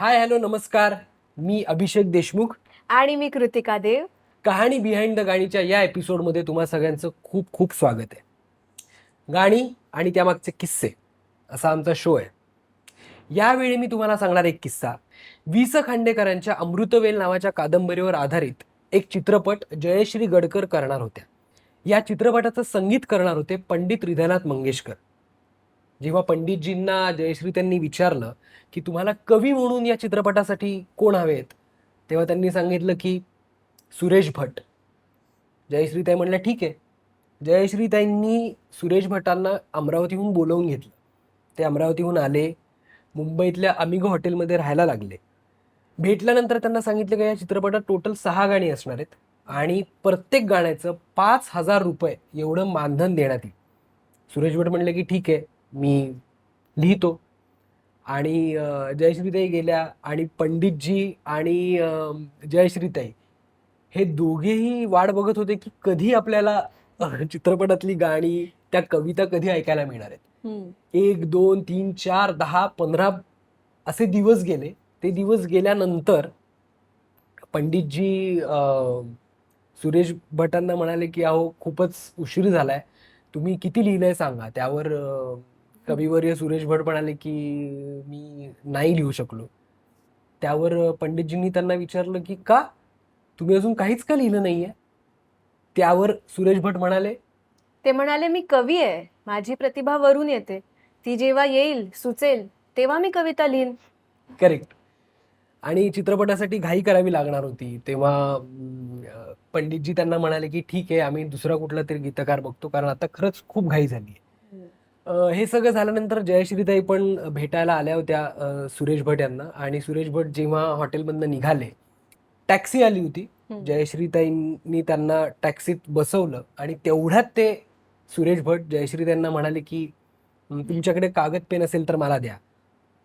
Hi hello नमस्कार. मी अभिषेक देशमुख. आणि मी कृतिका देव. कहाणी बिहाइंड द गाणीच्या या एपिसोडमध्ये तुम्हा सगळ्यांचं खूप खूप स्वागत आहे. गाणी आणि त्यामागचे किस्से असा आमचा शो आहे. यावेळी मी तुम्हाला सांगणार एक किस्सा. वि स खांडेकरांच्या अमृतवेल नावाच्या कादंबरीवर आधारित एक चित्रपट जयश्री गडकर करणार होत्या. या चित्रपटाचं संगीत करणार होते पंडित हृदयनाथ मंगेशकर. जेव्हा पंडितजींना जयश्री त्यांनी विचारलं की तुम्हाला कवी म्हणून या चित्रपटासाठी कोण हवेत? तेव्हा त्यांनी सांगितलं की सुरेश भट. जयश्रीताई म्हणल्या ठीक आहे. जयश्रीताईंनी सुरेश भटांना अमरावतीहून बोलवून घेतलं. ते अमरावतीहून आले मुंबईतल्या अमिगो हॉटेलमध्ये राहायला लागले. भेटल्यानंतर त्यांना सांगितलं की या चित्रपटात टोटल सहा गाणी असणार आहेत आणि प्रत्येक गाण्याचं पाच हजार रुपये एवढं मानधन देण्यात येईल. सुरेश भट म्हणले की ठीक आहे. मी लिहितो. आणि जयश्रीताई गेल्या आणि पंडितजी आणि जयश्रीताई हे दोघेही वाट बघत होते की कधी आपल्याला चित्रपटातली गाणी त्या कविता कधी ऐकायला मिळणार आहेत. एक दोन तीन चार दहा पंधरा असे दिवस गेले. ते दिवस गेल्यानंतर पंडितजी सुरेश भटांना म्हणाले की अहो खूपच उशीर झालाय. तुम्ही किती लिहिलंय सांगा? त्यावर कविवर्य सुरेश भट म्हणाले की मी नाही लिहू शकलो. त्यावर पंडितजींनी त्यांना विचारलं की का? तुम्ही अजून काहीच का लिहिलं नाहीये? त्यावर सुरेश भट म्हणाले ते म्हणाले मी कवी आहे. माझी प्रतिभा वरून येते. ती जेव्हा येईल सुचेल तेव्हा मी कविता लिहीन. करेक्ट आणि चित्रपटासाठी घाई करावी लागणार होती. तेव्हा पंडितजी त्यांना म्हणाले की ठीक आहे आम्ही दुसरा कुठला तरी गीतकार बघतो. कारण आता खरंच खूप घाई झाली आहे हे सगळं झाल्यानंतर जयश्रीताई पण भेटायला आल्या होत्या सुरेश भट यांना. आणि सुरेश भट जेव्हा हॉटेलमधनं निघाले टॅक्सी आली होती. जयश्रीताईंनी त्यांना टॅक्सीत बसवलं आणि तेवढ्यात ते सुरेश भट जयश्रीताईंना म्हणाले की "हं, तुमच्याकडे कागद पेन असेल तर मला द्या.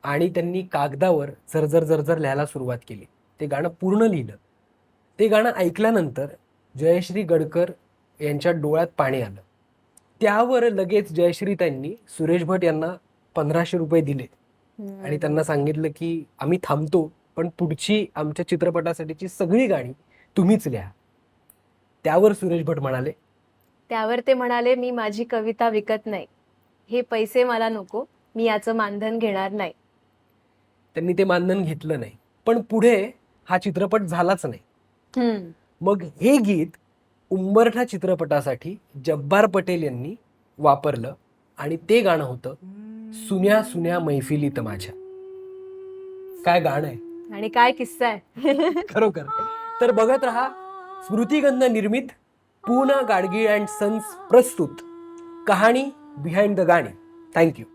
आणि त्यांनी कागदावर झरझर झरझर लिहायला सुरुवात केली. ते गाणं पूर्ण लिहिलं. ते गाणं ऐकल्यानंतर जयश्री गडकर यांच्या डोळ्यात पाणी आलं. त्यावर लगेच जयश्रीताईंनी सुरेश भट यांना पंधराशे रुपये दिले. आणि त्यांना सांगितलं की आम्ही थांबतो पण पुढची आमच्या चित्रपटासाठीची सगळी गाणी तुम्हीच लिहा. त्यावर सुरेश भट म्हणाले. त्यावर ते म्हणाले मी माझी कविता विकत नाही. हे पैसे मला नको. मी याचं मानधन घेणार नाही. त्यांनी ते मानधन घेतलं नाही. पण पुढे हा चित्रपट झालाच नाही. मग हे गीत उंबरठा चित्रपटासाठी जब्बार पटेल यांनी वापरलं आणि ते गाणं होतं सुन्या सुन्या मैफिलीत माझ्या. काय गाणं आहे? आणि काय किस्सा आहे? खरोखर. तर बघत राहा स्मृतिगंध निर्मित पूना गाडगीळ अँड सन्स प्रस्तुत. कहाणी बिहाइंड द गाणी. थँक्यू